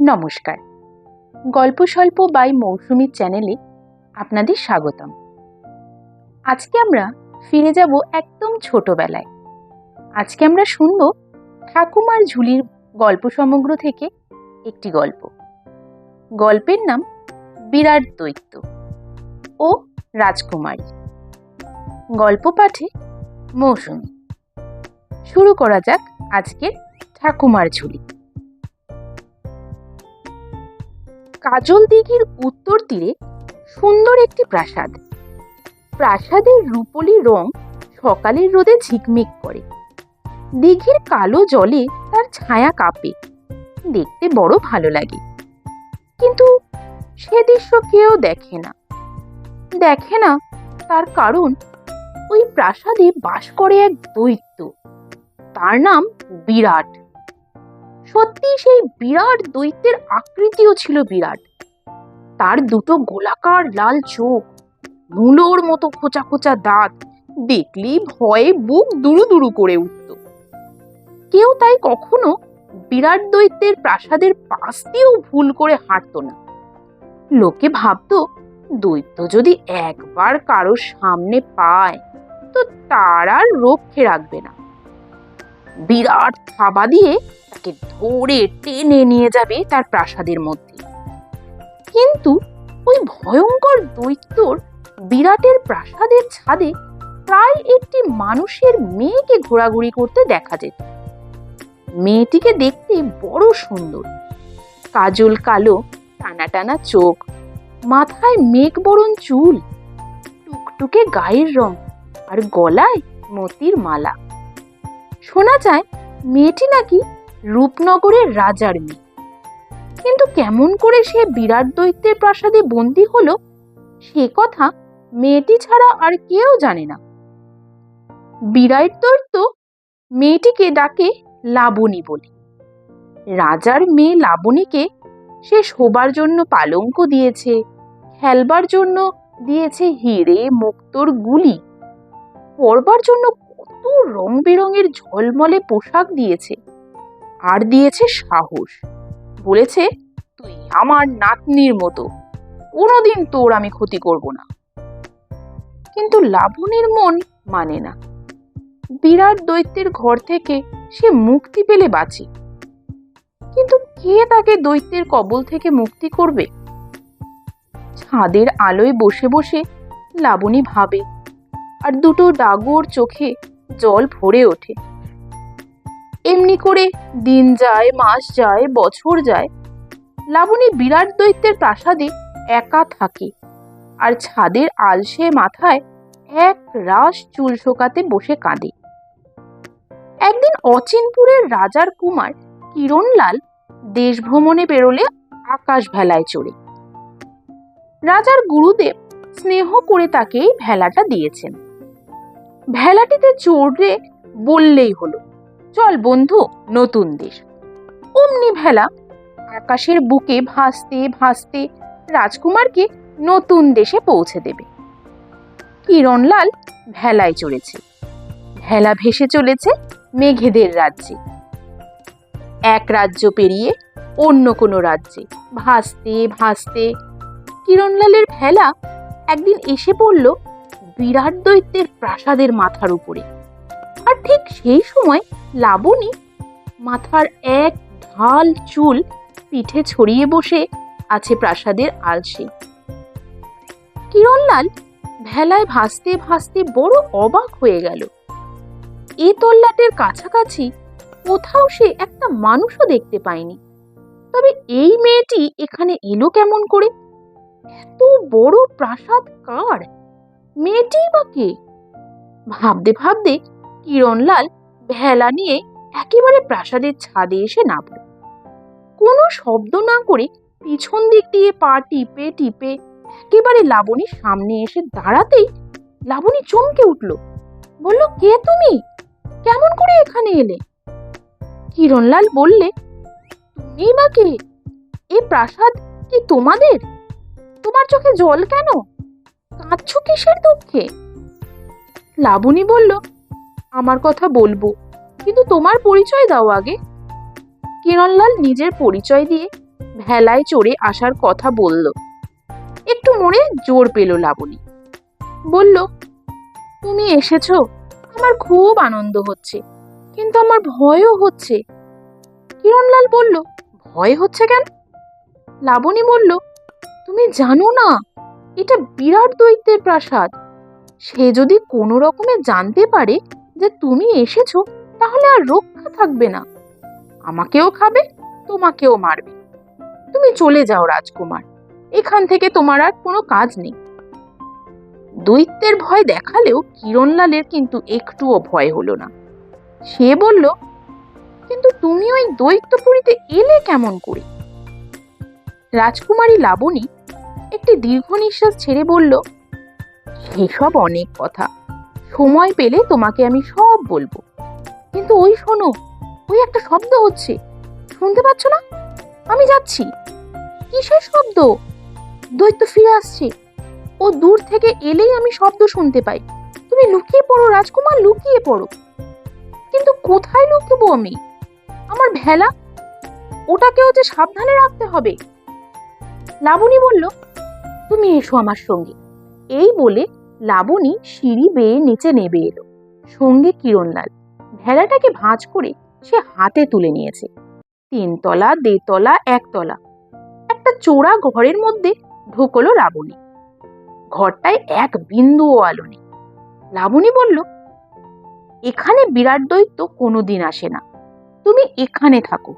নমস্কার। গল্প স্বল্প বাই মৌসুমীর চ্যানেলে আপনাদের স্বাগতম। আজকে আমরা ফিরে যাব একদম ছোটবেলায়। আজকে আমরা শুনব ঠাকুমার ঝুলির গল্প সমগ্র থেকে একটি গল্প। গল্পের নাম বিরাট দৈত্য ও রাজকুমারী। গল্প পাঠে মৌসুমী। শুরু করা যাক আজকের ঠাকুমার ঝুলি। কাজল দিঘির উত্তর তীরে সুন্দর একটি প্রাসাদ। প্রাসাদের রূপলি রং সকালের রোদে ঝিকমিক করে। দিঘির কালো জলে তার ছায়া কাঁপে। দেখতে বড় ভালো লাগে। কিন্তু সে দৃশ্য কেউ দেখে না। দেখে না তার কারণ ওই প্রাসাদে বাস করে এক দৈত্য। তার নাম বিরাট। সত্যি সেই বিরাট দৈত্যের আকৃতিও ছিল বিরাট। তার দুটো গোলাকার লাল চোখ মূলোর মতো খোঁচা খোঁচা দাঁত, দেখলেই ভয়ে বুক দুরু দুরু করে উঠত। কেউ তাই কখনো বিরাট দৈত্যের প্রাসাদের পাশ দিয়েও ভুল করে হাঁটতো না। লোকে ভাবতো, দৈত্য যদি একবার কারোর সামনে পায়, তো তার আর রক্ষে রাখবে না। বিরাট থাবা দিয়ে তাকে ধরে টেনে নিয়ে যাবে তার প্রাসাদের মধ্যে। কিন্তু ওই ভয়ঙ্কর দৈত্যর বিরাটের প্রাসাদের ছাদে প্রায় একটি মানুষের মেয়েকে ঘোরাঘুরি করতে দেখা যেত। মেয়েটিকে দেখতে বড় সুন্দর। কাজল কালো, টানা টানা চোখ, মাথায় মেঘ বরণ চুল, টুকটুকে গায়ের রং, আর গলায় মতির মালা। শোনা যায় মেয়েটি নাকি রূপনগরের রাজার মেয়ে। কিন্তু কেমন করে সে বিরাট দৈত্যের প্রাসাদে বন্দী হলো, সে কথা মেয়েটি ছাড়া আর কেউ জানে না। বিরাট দৈত্য মেয়েটিকে ডাকে লাবণী বলে। রাজার মেয়ে লাবণীকে সে শোবার জন্য পালঙ্ক দিয়েছে, খেলবার জন্য দিয়েছে হিরে, মুক্তোর গুলি পরবার জন্য রং বেরঙের ঝলমলে পোশাক দিয়েছে। আর দিয়েছে সাহস। বলেছে, তুই আমার নাতনির মতো। কোনোদিন তোর আমি ক্ষতি করব না। কিন্তু লাবণীর মন মানে না। বিরাট দৈত্যের ঘর থেকে সে মুক্তি পেলে বাঁচে। কিন্তু কে তাকে দৈত্যের কবল থেকে মুক্তি করবে? ছাদের আলোয় বসে বসে লাবণী ভাবে, আর দুটো ডাগর চোখে জল ভরে ওঠে। এমনি করে দিন যায়, মাস যায়, বছর যায়। লাবণী বিরাট দৈত্যের প্রাসাদে একা থাকে আর ছাদের আলসে মাথায় এক রাস চুল শোকাতে বসে কাঁদে। একদিন অচিনপুরের রাজার কুমার কিরণলাল দেশ ভ্রমণে বেরোলে আকাশ ভেলায় চড়ে। রাজার গুরুদেব স্নেহ করে তাকে ভেলাটা দিয়েছেন। ভেলাটিতে চড়লে বললেই হলো, চল বন্ধু নতুন দেশ অমনি ভেলা আকাশের বুকে ভাসতে ভাসতে রাজকুমারকে নতুন দেশে পৌঁছে দেবে। কিরণলাল ভেলায় চড়েছে। ভেলা ভেসে চলেছে মেঘেদের রাজ্যে। এক রাজ্য পেরিয়ে অন্য কোনো রাজ্যে। ভাসতে ভাসতে কিরণলালের ভেলা একদিন এসে পড়ল বিরাট দৈত্যের প্রাসাদের মাথার উপরে। আর ঠিক সেই সময় লাবণী মাথার এক ঢাল চুল পিঠে ছড়িয়ে বসে আছে প্রাসাদের আলসে। কিরণলাল ভেলায় ভাসতে ভাসতে বড় অবাক হয়ে গেল। এ তল্লাটের কাছাকাছি কোথাও সে একটা মানুষও দেখতে পায়নি। তবে এই মেয়েটি এখানে এলো কেমন করে? এত বড় প্রাসাদ কার? মেয়েটি বা কে? ভাবতে ভাবতে কিরণলাল ভেলা নিয়ে একেবারে প্রাসাদের ছাদে এসে নামল। কোনো শব্দ না করে পিছন দিক দিয়ে পা টিপে টিপে একেবারে লাবণীর সামনে এসে দাঁড়াতেই লাবণী চমকে উঠল। বলল, কে তুমি? কেমন করে এখানে এলে? কিরণলাল বললে, তুমি বা কে? এ প্রাসাদ কি তোমাদের? তোমার চোখে জল কেন? কাঁদছো কিসের দুঃখে? লাবণী বলল, আমার কথা বলব, কিন্তু তোমার পরিচয় দাও আগে। কিরণলাল নিজের পরিচয় দিয়ে ভেলায় চড়ে আসার কথা বলল। একটু মনে জোর পেল লাবণী। বলল, তুমি এসেছ, আমার খুব আনন্দ হচ্ছে, কিন্তু আমার ভয়ও হচ্ছে। কিরণলাল বলল, ভয় হচ্ছে কেন? লাবণী বলল, তুমি জানো না এটা বিরাট দৈত্যের প্রাসাদ। সে যদি কোনো রকমে জানতে পারে যে তুমি এসেছ, তাহলে আর রক্ষা থাকবে না। আমাকেও খাবে, তোমাকেও মারবে। তুমি চলে যাও রাজকুমার, এখান থেকে তোমার আর কোনো কাজ নেই। দৈত্যের ভয় দেখালেও কিরণলালের কিন্তু একটুও ভয় হলো না। সে বলল, কিন্তু তুমি ওই দৈত্যপুরীতে এলে কেমন করে? রাজকুমারী লাবণী একটি দীর্ঘ নিঃশ্বাস ছেড়ে বলল সেসব অনেক কথা। সময় পেলে তোমাকে আমি সব বলব। কিন্তু ওই শোনো, ওই একটা শব্দ হচ্ছে। শুনতে পাচ্ছ না? আমি যাচ্ছি। কিসের শব্দ? দৈত্য ফিরে আসছে। ও দূর থেকে এলেই আমি শব্দ শুনতে পাই। তুমি লুকিয়ে পড়ো, রাজকুমার, লুকিয়ে পড়ো। কিন্তু কোথায় লুকিয়েবো আমি? আমার ভেলা? ওটাকেও যে সাবধানে রাখতে হবে। লাবণী বলল তুমি এসো আমার সঙ্গে। এই বলে লাবণী সিঁড়ি বেয়ে নিচে নেবে এলো। সঙ্গে কিরণলাল। ভেড়াটাকে ভাঁজ করে সে হাতে তুলে নিয়েছে। তিনতলা দেতলা একতলা। একটা চোরা ঘরের মধ্যে ঢুকলো লাবণী। ঘরটায় এক বিন্দুও আলো নেই। লাবণী বলল, এখানে বিরাট দৈত্য কোনোদিন আসে না। তুমি এখানে থাকো।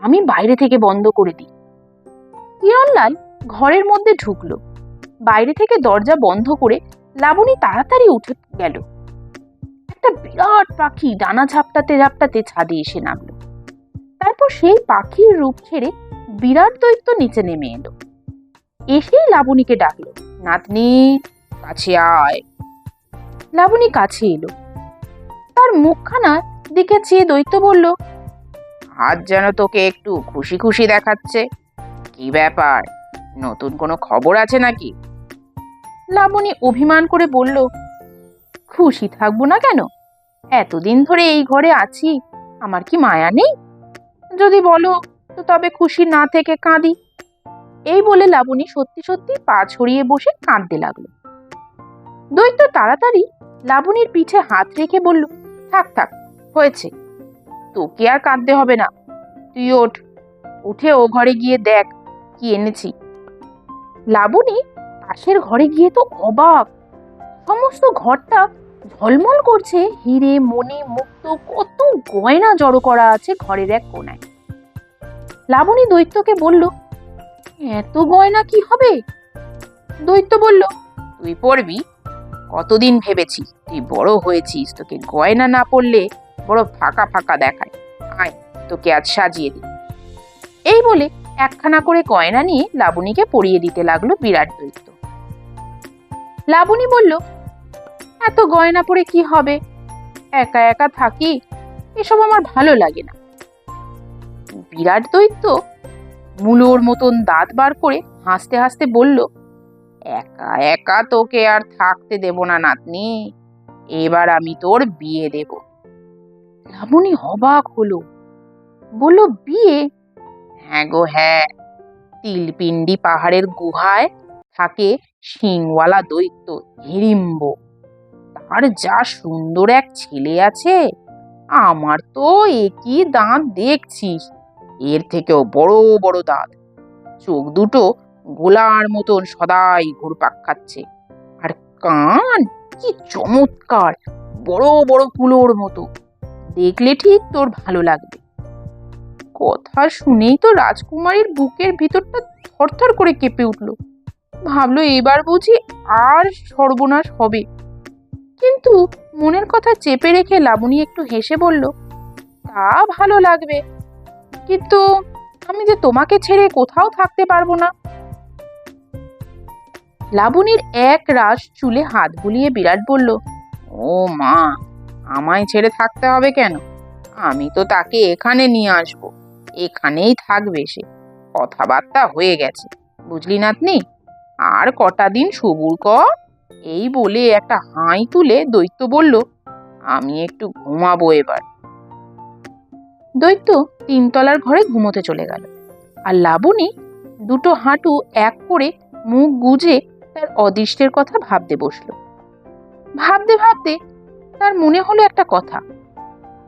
আমি বাইরে থেকে বন্ধ করে দিই। কিরণলাল ঘরের মধ্যে ঢুকলো। বাইরে থেকে দরজা বন্ধ করে লাবণী তাড়াতাড়ি উঠে গেল। একটা বিরাট পাখি ডানা ঝাপটাতে ঝাপটাতে ছাদে এসে নামলো। তারপর সেই পাখির রূপ ছেড়ে বিরাট দৈত্য নিচে নেমে এলো। এসেই লাবণীকে ডাকলো, নাতনি, কাছে আয়। লাবণী কাছে এলো। তার মুখখানার দিকে চেয়ে দৈত্য বলল, আজ যেন তোকে একটু খুশি খুশি দেখাচ্ছে। কি ব্যাপার? নতুন কোনো খবর আছে নাকি? লাবণী অভিমান করে বলল, খুশি থাকব না কেন? এতদিন ধরে এই ঘরে আছি, আমার কি মায়া নেই? যদি বলো, তো তবে খুশি না থেকে কাঁদি। এই বলে লাবণী সত্যি সত্যি পা ছড়িয়ে বসে কাঁদতে লাগল। দৈত্য তাড়াতাড়ি লাবণীর পিঠে হাত রেখে বলল, থাক থাক, হয়েছে। তোকে আর কাঁদতে হবে না। তুই ওঠ, উঠে ও ঘরে গিয়ে দেখ, কি এনেছি। লাবণী পাশের ঘরে গিয়ে তো অবাক। সমস্ত ঘরটা ঝলমল করছে, হিরে, মণি, মুক্ত, কত গয়না জড়ো করা আছে ঘরের এক কোনায়। লাবণী দৈত্যকে বলল, এত গয়না কি হবে? দৈত্য বলল, তুই পড়বি। কতদিন ভেবেছি তুই বড় হয়েছিস, তোকে গয়না না পড়লে বড় ফাঁকা ফাঁকা দেখায়। আয়, তোকে আজ সাজিয়ে দিই। এই বলে একখানা করে গয়না নিয়ে লাবণীকে পরিয়ে দিতে লাগল বিরাট দৈত্য। লাবণী বলল, এত গয়না পরে কি হবে? একা একা থাকি, এসব আমার ভালো লাগে না। বিরাট দৈত্য মুলোর মতন দাঁত বার করে হাসতে হাসতে বলল, একা একা তোকে আর থাকতে দেব না, নাতনি। এবার আমি তোর বিয়ে দেব। লাবণী অবাক হলো, বলল, বিয়ে? হ্যাঁ গো হ্যাঁ। তিলপিন্ডি পাহাড়ের গুহায় থাকে শিংওয়ালা দৈত্য হিড়িম্ব তার যা সুন্দর এক ছেলে আছে, আমার তো একই দাঁত দেখছিস। এর থেকেও বড় বড় দাঁত। চোখ দুটো গোলার মতন সদাই ঘুরপাক খাচ্ছে। আর কান কি চমৎকার, বড় বড় কুলোর মতো। দেখলে ঠিক তোর ভালো লাগবে। কথা শুনেই তো রাজকুমারীর বুকের ভিতরটা থরথর করে কেঁপে উঠল। ভাবলো এবার বুঝি আর সর্বনাশ হবে। কিন্তু মনের কথা চেপে রেখে লাবণী একটু হেসে বলল, তা ভালো লাগবে। কিন্তু আমি যে তোমাকে ছেড়ে কোথাও থাকতে পারব না। লাবণীর এক রাস চুলে হাত বুলিয়ে বিরাট বলল, ও মা, আমায় ছেড়ে থাকতে হবে কেন? আমি তো তাকে এখানে নিয়ে আসব। এখানেই থাকবে সে। কথাবার্তা হয়ে গেছে, বুঝলি নাতনি? আর কটা দিন সবুর কর। এই বলে একটা হাই তুলে দৈত্য বলল, আমি একটু ঘুমাবো এবার। দৈত্য তিনতলার ঘরে ঘুমোতে চলে গেল। আর লাবণী দুটো হাঁটু এক করে মুখ গুজে তার অদৃষ্টের কথা ভাবতে বসল। ভাবতে ভাবতে তার মনে হলো একটা কথা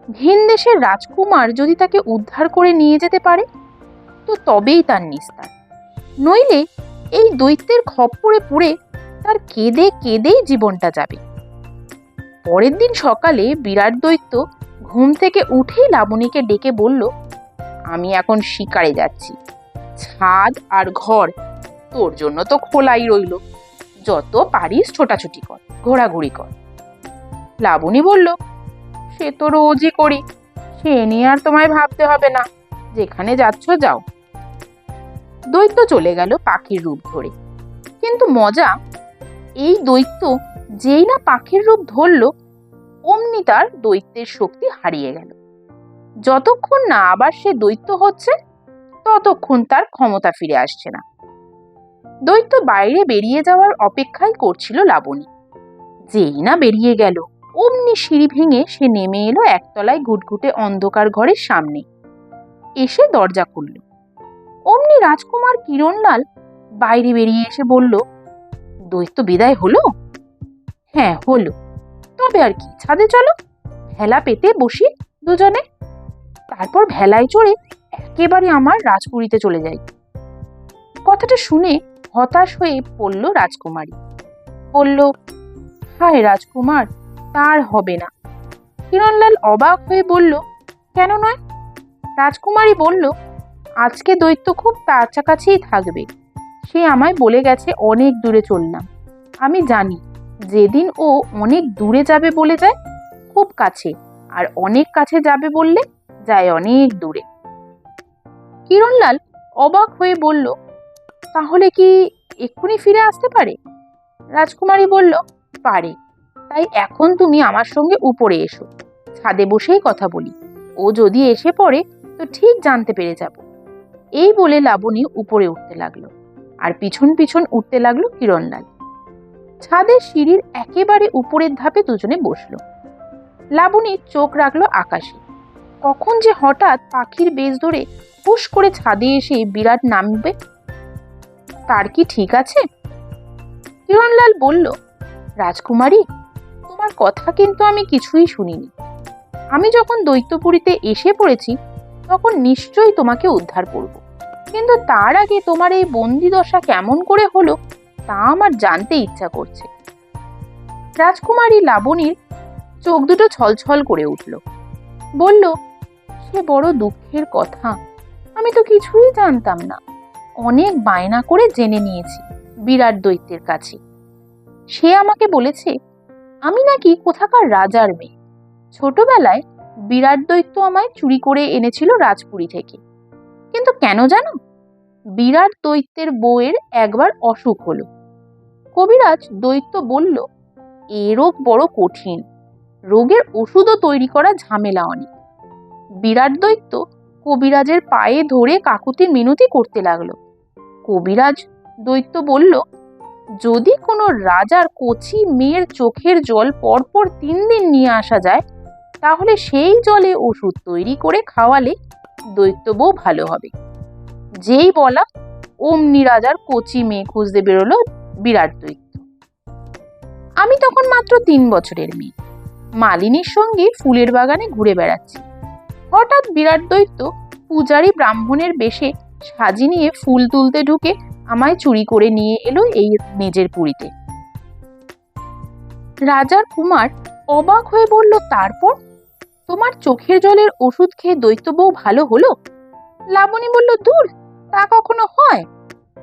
ভিন দেশের রাজকুমার যদি তাকে উদ্ধার করে নিয়ে যেতে পারে, তো তবেই তার নিস্তার। নইলে এই দৈত্যের খপ্পরে পড়ে তার কেঁদে কেঁদেই জীবনটা যাবে। পরের দিন সকালে বিরাট দৈত্য ঘুম থেকে উঠেই লাবণীকে ডেকে বলল, আমি এখন শিকারে যাচ্ছি। ছাদ আর ঘর তোর জন্য তো খোলাই রইল। যত পারিস ছোটাছুটি কর, ঘোরাঘুরি কর। লাবণী বলল সে তো রোজই করি। সে নিয়ে আর তোমায় ভাবতে হবে না। যেখানে যাচ্ছ, যাও। দৈত্য চলে গেল পাখির রূপ ধরে। কিন্তু মজা, এই দৈত্য যেই না পাখির রূপ ধরল, অমনি তার দৈত্যের শক্তি হারিয়ে গেল। যতক্ষণ না আবার সে দৈত্য হচ্ছে, ততক্ষণ তার ক্ষমতা ফিরে আসছে না। দৈত্য বাইরে বেরিয়ে যাওয়ার অপেক্ষাই করছিল লাবণী। যেই না বেরিয়ে গেল অমনি সিঁড়ি ভেঙে সে নেমে এলো একতলায় ঘুটঘুটে অন্ধকার ঘরের সামনে। এসে দরজা খুলল। অমনি রাজকুমার কিরণলাল বাইরে বেরিয়ে এসে বলল দৈত্য বিদায় হলো? হ্যাঁ হলো। তবে আর কি, ছাদে চলো। ভেলা পেতে বসি দুজনে। তারপর ভেলায় চড়ে একেবারে আমার রাজপুরীতে চলে যাই। কথাটা শুনে হতাশ হয়ে পড়ল রাজকুমারী। বলল, হায় রাজকুমার তার হবে না। কিরণলাল অবাক হয়ে বলল, কেন নয়? রাজকুমারী বলল, আজকে দৈত্য খুব কাছাকাছিই থাকবে। সে আমায় বলে গেছে অনেক দূরে চললাম। আমি জানি, যেদিন ও অনেক দূরে যাবে বলে যায়, খুব কাছে, আর অনেক কাছে যাবে বললে যায় অনেক দূরে। কিরণলাল অবাক হয়ে বলল, তাহলে কি এক্ষুনি ফিরে আসতে পারে? রাজকুমারী বলল, পারে। তাই এখন তুমি আমার সঙ্গে উপরে এসো। ছাদে বসেই কথা বলি। ও যদি এসে পড়ে, তো ঠিক জানতে পেরে যাব। এই বলে লাবণী উপরে উঠতে লাগল। আর পিছন পিছন উঠতে লাগল কিরণলাল। ছাদের সিঁড়ির একেবারে উপরের ধাপে দুজনে বসল। লাবণী চোখ রাখল আকাশে। কখন যে হঠাৎ পাখির বেজ ধরে হুশ করে ছাদে এসে বিরাট নামবে, তার কি ঠিক আছে? কিরণলাল বলল, রাজকুমারী তোমার কথা কিন্তু আমি কিছুই শুনিনি। আমি যখন দৈত্যপুরীতে এসে পড়েছি, তখন নিশ্চয়ই তোমাকে উদ্ধার করব। কিন্তু তার আগে তোমার এই বন্দি দশা কেমন করে হলো, তা আমার জানতে ইচ্ছা করছে। রাজকুমারী লাবণীর চোখ দুটো ছলছল করে উঠল। বলল, সে বড় দুঃখের কথা। আমি তো কিছুই জানতাম না। অনেক বায়না করে জেনে নিয়েছি বিরাট দৈত্যের কাছে। সে আমাকে বলেছে আমি নাকি কোথাকার রাজার মেয়ে। ছোটবেলায় বিরাট দৈত্য আমায় চুরি করে এনেছিল রাজপুরী থেকে। কিন্তু কেন জানো? বিরাট দৈত্যের বউয়ের একবার অসুখ হলো। কবিরাজ দৈত্য বলল, এ রোগ বড় কঠিন। রোগের ওষুধও তৈরি করা ঝামেলা অনেক। বিরাট দৈত্য কবিরাজের পায়ে ধরে কাকুতির মিনতি করতে লাগল। কবিরাজ দৈত্য বলল যদি কোনো রাজার কচি মেয়ের চোখের জল পরপর তিন দিন নিয়ে আসা যায়, তাহলে সেই জলে ওষুধ তৈরি করে খাওয়ালে দৈত্য বউ ভালো হবে। যেই বলা, অমনি রাজার কচি মেয়ে খুঁজতে বেরোলো বিরাট দৈত্য। আমি তখন মাত্র তিন বছরের মেয়ে। মালিনীর সঙ্গে ফুলের বাগানে ঘুরে বেড়াচ্ছি। হঠাৎ বিরাট দৈত্য পূজারী ব্রাহ্মণের বেশে সাজি নিয়ে ফুল তুলতে ঢুকে আমায় চুরি করে নিয়ে এলো এই নিজের পুরীতে। রাজার কুমার অবাক হয়ে বলল, তারপর? তোমার চোখের জলের ওষুধ খেয়ে দৈত্য বউ ভালো হলো? লাবণী বলল, দূর, তা কখনো হয়?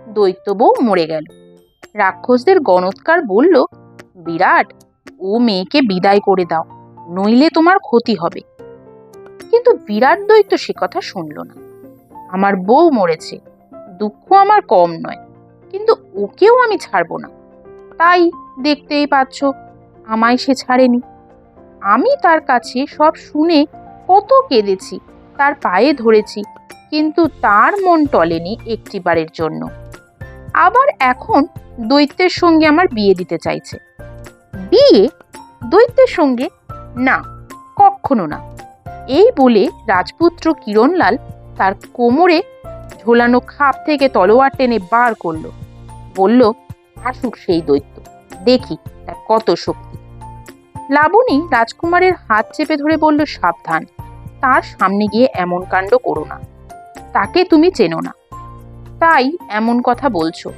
দৈত্য বউ মরে গেল। রাক্ষসদের গণৎকার বলল, বিরাট, ও মেয়েকে বিদায় করে দাও, নইলে তোমার ক্ষতি হবে। কিন্তু বিরাট দৈত্য সে কথা শুনল না। আমার বউ মরেছে দুঃখ আমার কম নয়, কিন্তু ওকেও আমি ছাড়বো না। তাই দেখতেই পাচ্ছ, আমায় সে ছাড়েনি। আমি তার কাছে সব শুনে কত কেঁদেছি, তার পায়ে ধরেছি, কিন্তু তার মন টলেনি একটিবারের জন্য। আবার এখন দৈত্যের সঙ্গে আমার বিয়ে দিতে চাইছে। বিয়ে? দৈত্যের সঙ্গে? না কখনো না। এই বলে রাজপুত্র কিরণলাল তার কোমরে ঝোলানো খাপ থেকে তলোয়ার টেনে বার করল। বলল, আসুক সেই দৈত্য, দেখি তার কত শক্তি। লাবণী রাজকুমারের হাত চেপে ধরে বলল, সাবধান, তার সামনে গিয়ে এমন কাণ্ড করো না। তাকে তুমি চেনো না। তাই এমন কথা বলছো।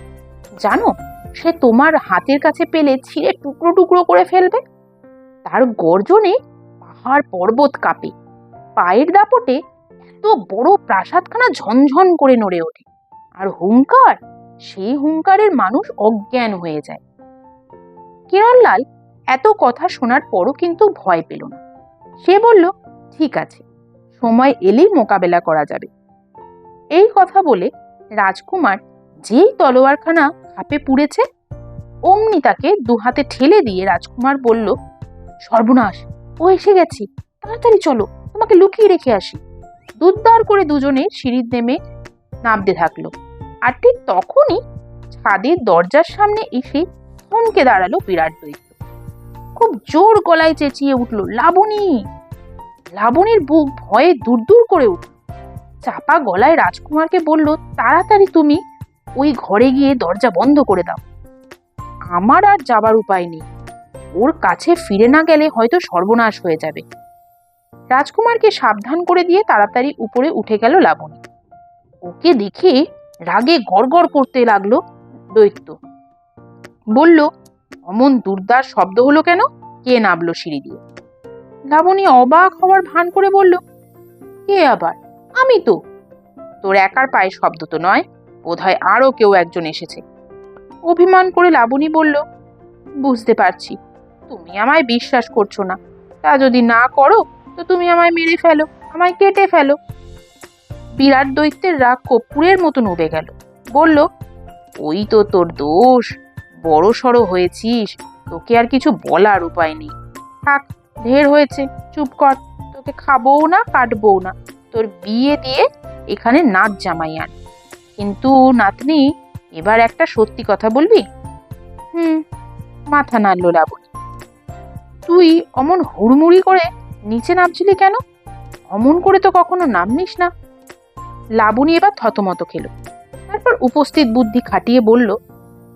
জানো, সে তোমার হাতের কাছে পেলে ছিঁড়ে টুকরো টুকরো করে ফেলবে। তার গর্জনে পাহাড় পর্বত কাঁপে। পায়ের দাপটে এত বড় প্রাসাদখানা ঝনঝন করে নড়ে ওঠে। আর হুঙ্কার? সেই হুঙ্কারের মানুষ অজ্ঞান হয়ে যায়। কিরণলাল এত কথা শোনার পরও কিন্তু ভয় পেল না। সে বলল, ঠিক আছে, সময় এলেই মোকাবেলা করা যাবে। এই কথা বলে রাজকুমার যেই তলোয়ারখানা হাপে পুড়েছে, অমনি তাকে দুহাতে ঠেলে দিয়ে রাজকুমার বলল, সর্বনাশ, ও এসে গেছি। তাড়াতাড়ি চলো, তোমাকে লুকিয়ে রেখে আসি। দুদ্দার করে দুজনে সিঁড়ির নেমে নামতে থাকল। আর ঠিক তখনই ছাদের দরজার সামনে এসে থমকে দাঁড়াল বিরাট দৈত্য। খুব জোর গলায় চেঁচিয়ে উঠল, লাবণী! লাবণীর বুক ভয়ে দূর দূর করে উঠল। চাপা গলায় রাজকুমারকে বলল, তাড়াতাড়ি তুমি ওই ঘরে গিয়ে দরজা বন্ধ করে দাও। আমার আর যাবার উপায় নেই। ওর কাছে ফিরে না গেলে হয়তো সর্বনাশ হয়ে যাবে। রাজকুমারকে সাবধান করে দিয়ে তাড়াতাড়ি উপরে উঠে গেল লাবণী। ওকে দেখে রাগে গড়গড় করতে লাগল দৈত্য। বলল, অমন দুর্দার শব্দ হলো কেন? কে নামলো সিঁড়ি দিয়ে? লাবণী অবাক হওয়ার ভান করে বলল, কে আবার? আমি তো। তোর একার পায়ে শব্দ তো নয়, বোধহয় আরও কেউ একজন এসেছে। অভিমান করে লাবণী বলল, বুঝতে পারছি, তুমি আমায় বিশ্বাস করছ না। তা যদি না করো তো তুমি আমায় মেরে ফেলো, আমায় কেটে ফেলো। বিরাট দৈত্যের রাগ কর্পূরের মতন উবে গেল। বলল, ওই তো তোর দোষ, বড় সড়ো হয়েছিস, তোকে আর কিছু বলার উপায় নেই। থাক, ঢের হয়েছে, চুপ কর, তোকে খাবও না, কাটবও না। তোর বিয়ে দিয়ে এখানে নাচ জামাই আন। কিন্তু নাতনি, এবার একটা সত্যি কথা বলবি? হুম, মাথা নাড়ল লাবণী তুই অমন হুড়মুড়ি করে নিচে নামছিলি কেন? অমন করে তো কখনো নামনিস না। লাবণী এবার থতমত খেলো। তারপর উপস্থিত বুদ্ধি খাটিয়ে বলল,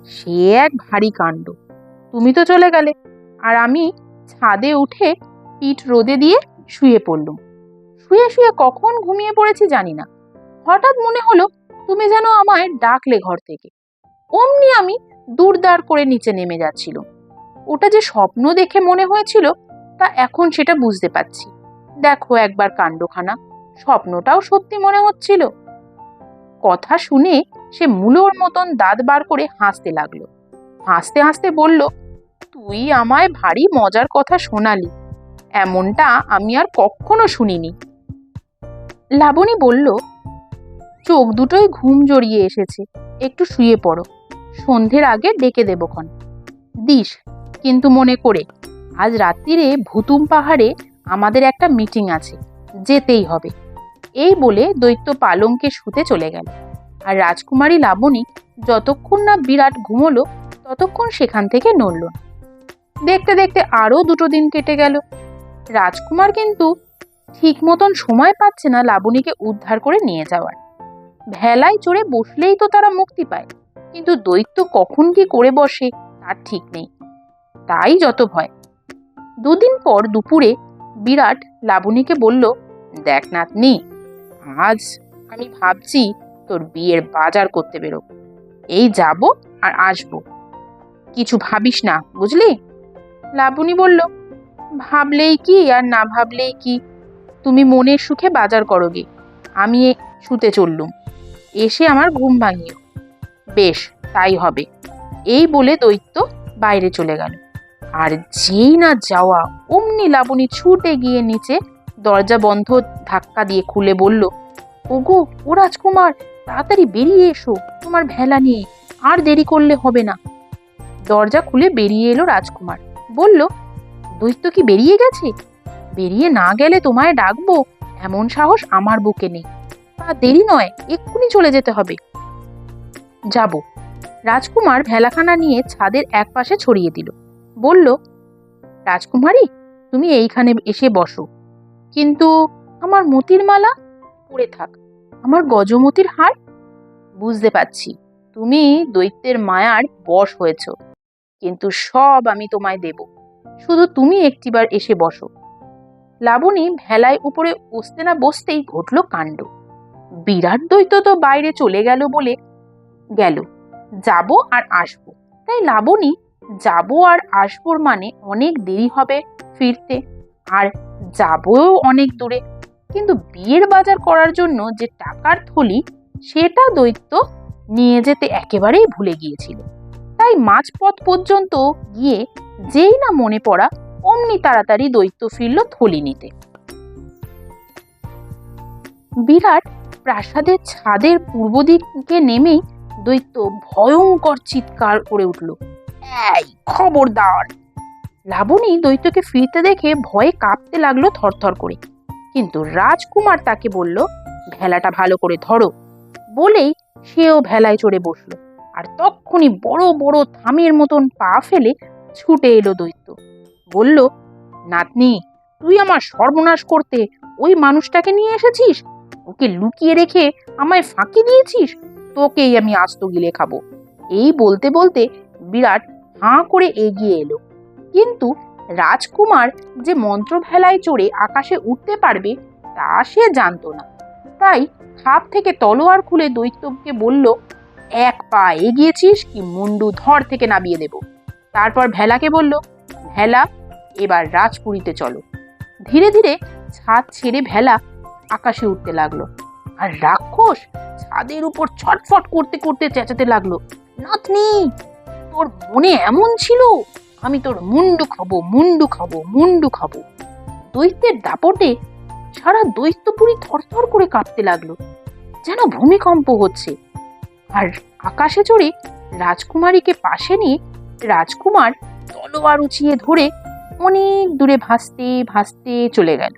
সে এক ভারী কাণ্ড। তুমি তো চলে গেলে। আর আমি ছাদে উঠে পিঠ রোদে দিয়ে শুয়ে পড়লুম। শুয়ে শুয়ে কখন ঘুমিয়ে পড়েছি জানি না। হঠাৎ মনে হলো তুমি যেন আমায় ডাকলে ঘর থেকে। অমনি আমি দূরদার করে নিচে নেমে যাচ্ছিল ওটা যে স্বপ্ন দেখে মনে হয়েছিল তা এখন সেটা বুঝতে পারছি। দেখো একবার কাণ্ডখানা, স্বপ্নটাও সত্যি মনে হচ্ছিল। কথা শুনে সে মূলোর মতন দাঁত বার করে হাসতে লাগল। হাসতে হাসতে বলল, তুই আমায় ভারী মজার কথা শোনালি। এমনটা আমি আর কখনো শুনিনি। লাবণী বলল, চোখ দুটোই ঘুম জড়িয়ে এসেছে, একটু শুয়ে পড়ো। সন্ধ্যের আগে ডেকে দেবক্ষণ দিস, কিন্তু মনে করে। আজ রাত্রিরে ভুতুম পাহাড়ে আমাদের একটা মিটিং আছে, যেতেই হবে। এই বলে দৈত্য পালঙ্কে শুতে চলে গেল। আর রাজকুমারী লাবণী যতক্ষণ না বিরাট ঘুমোলো, ততক্ষণ সেখান থেকে নড়ল। না দেখতে দেখতে আরও দুটো দিন কেটে গেল। রাজকুমার কিন্তু ঠিক মতন সময় পাচ্ছে না লাবণীকে উদ্ধার করে নিয়ে যাওয়ার। ভেলায় চড়ে বসলেই তো তারা মুক্তি পায়, কিন্তু দৈত্য কখন কি করে বসে, তার ঠিক নেই। তাই যত ভয়। দুদিন পর দুপুরে বিরাট লাবণীকে বলল, দেখ নাতনি, আজ আমি ভাবছি তোর বিয়ের বাজার করতে বেরো এই যাব আর আসব। কিছু ভাবিস না, বুঝলি? লাবণী বলল, ভাবলেই কি আর না ভাবলেই কি? তুমি মনের সুখে বাজার করো গে আমি শুতে চললুম। এসে আমার ঘুম ভাঙিও বেশ, তাই হবে। এই বলে দৈত্য বাইরে চলে গেল। আর যেই না যাওয়া, অমনি লাবণী ছুটে গিয়ে নিচে দরজা বন্ধ ধাক্কা দিয়ে খুলে বলল, ওগো, ও রাজকুমার, তাড়াতাড়ি বেরিয়ে এসো, তোমার ভেলা নিয়ে, আর দেরি করলে হবে না। দরজা খুলে বেরিয়ে এলো রাজকুমার, বলল দৈত্য কি বেরিয়ে গেছে? বেরিয়ে না গেলে তোমায় ডাকবো, এমন সাহস আমার বুকে নেই। তা দেরি নয়, এক্ষুনি চলে যেতে হবে। যাব। রাজকুমার ভেলাখানা নিয়ে ছাদের এক পাশে ছড়িয়ে দিল। বলল, রাজকুমারী, তুমি এইখানে এসে বসো। কিন্তু আমার মতির মালা পড়ে থাক, আমার গজমতির হার বুঝতে পারছি। তুমি দৈত্যের মায়ার বশ হয়েছ, কিন্তু সব আমি তোমায় দেব। শুধু তুমি একটিবার এসে বসো লাবণী ভেলায় উপরে বসতে না বসতেই ঘটল কাণ্ড। বিরাট দৈত্য তো বাইরে চলে গেল বলে গেল, যাব আর আসব। তাই লাবণী যাব আর আসবোর মানে অনেক দেরি হবে ফিরতে। আর যাবও অনেক দূরে। কিন্তু বিয়ের বাজার করার জন্য যে টাকার থলি, সেটা দৈত্য নিয়ে যেতে একেবারেই ভুলে গিয়েছিল। তাই মাঝপথ পর্যন্ত গিয়ে যেই না মনে পড়া, অমনি তাড়াতাড়ি দৈত্য ফিরল থলি নিতে। বিরাট প্রাসাদের ছাদের পূর্ব দিকে নেমেই দৈত্য ভয়ঙ্কর চিৎকার করে উঠল। এই, খবরদার। লাবণী দৈত্যকে ফিরতে দেখে ভয়ে কাঁপতে লাগল থরথর করে। কিন্তু রাজকুমার তাকে বলল, ভেলাটা ভালো করে ধরো। বলেই সেও ভেলায় চড়ে বসল। আর তক্ষুনি বড় বড় থামের মতন পা ফেলে ছুটে এলো দৈত্য বলল, নাতনি, তুই আমার সর্বনাশ করতে ওই মানুষটাকে নিয়ে এসেছিস? ওকে লুকিয়ে রেখে আমায় ফাঁকি দিয়েছিস? তোকেই আমি আস্ত গিলে খাব। এই বলতে বলতে বিরাট হাঁ করে এগিয়ে এলো। কিন্তু রাজকুমার যে মন্ত্র ভেলায় চড়ে আকাশে উঠতে পারবে, তা সে জানতো না। তাই খাপ থেকে তলোয়ার খুলে দৈত্যকে বলল, এক পা এগিয়েছিস কি মুন্ডু ধর থেকে নামিয়ে দেব? তারপর ভেলাকে বলল, ভেলা, এবার রাজপুরীতে চলো। ধীরে ধীরে ছাদ ছেড়ে ভেলা আকাশে উঠতে লাগল। আর রাক্ষস ছাদের উপর ছটফট করতে করতে চেঁচাতে লাগল, নাতনি তোর মনে এমন ছিল? আমি তোর মুন্ডু খাব মুন্ডু খাব মুন্ডু খাব। দৈত্যের দাপটে সারা দৈত্যপুরী থরথর করে কাঁপতে লাগল। যেন ভূমিকম্প হচ্ছে। আর আকাশে চড়ে রাজকুমারীকে পাশে নিয়ে রাজকুমার তলোয়ার উঁচিয়ে ধরে অনেক দূরে ভাসতে ভাসতে চলে গেল।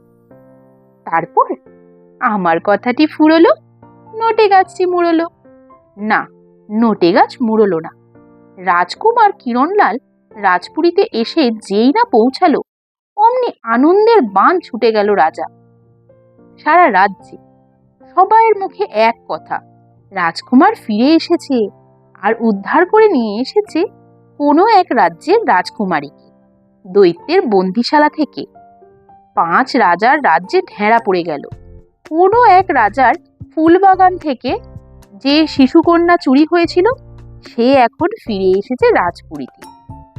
তারপর আমার কথাটি ফুরলো নটে গাছটি মুড়লো। না নটে গাছ মুড়লো না। রাজকুমার কিরণলাল রাজপুরীতে এসে যেই না পৌঁছালো, অমনি আনন্দের বান ছুটে গেল রাজা। সারা রাজ্যে সবাইয়ের মুখে এক কথা, রাজকুমার ফিরে এসেছে আর উদ্ধার করে নিয়ে এসেছে কোনো এক রাজ্যের রাজকুমারীকে। দৈত্যের বন্দিশালা থেকে পাঁচ রাজার রাজ্যে ঢেঁড়া পড়ে গেল। কোনো এক রাজার ফুলবাগান থেকে যে শিশুকন্যা চুরি হয়েছিল সে এখন ফিরে এসেছে রাজপুরীতে।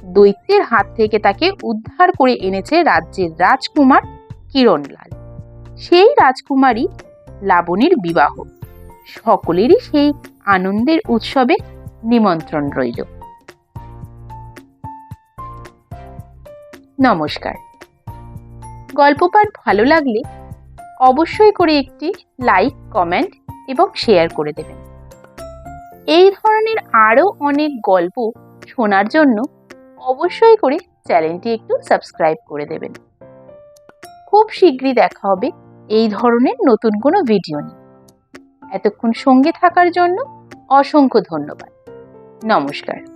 দৈত্যের হাত থেকে তাকে উদ্ধার করে এনেছে রাজ্যের রাজকুমার কিরণলাল। সেই রাজকুমারী লাবণীর বিবাহ। সকলেরই সেই আনন্দের উৎসবে নিমন্ত্রণ রইল। নমস্কার। গল্প পাঠ ভালো লাগলে অবশ্যই করে একটি লাইক, কমেন্ট এবং শেয়ার করে দেবেন। এই ধরনের আরও অনেক গল্প শোনার জন্য অবশ্যই করে চ্যানেলটি একটু সাবস্ক্রাইব করে দেবেন। খুব শীঘ্রই দেখা হবে এই ধরনের নতুন কোনো ভিডিও নিয়ে। এতক্ষণ সঙ্গে থাকার জন্য অসংখ্য ধন্যবাদ। নমস্কার।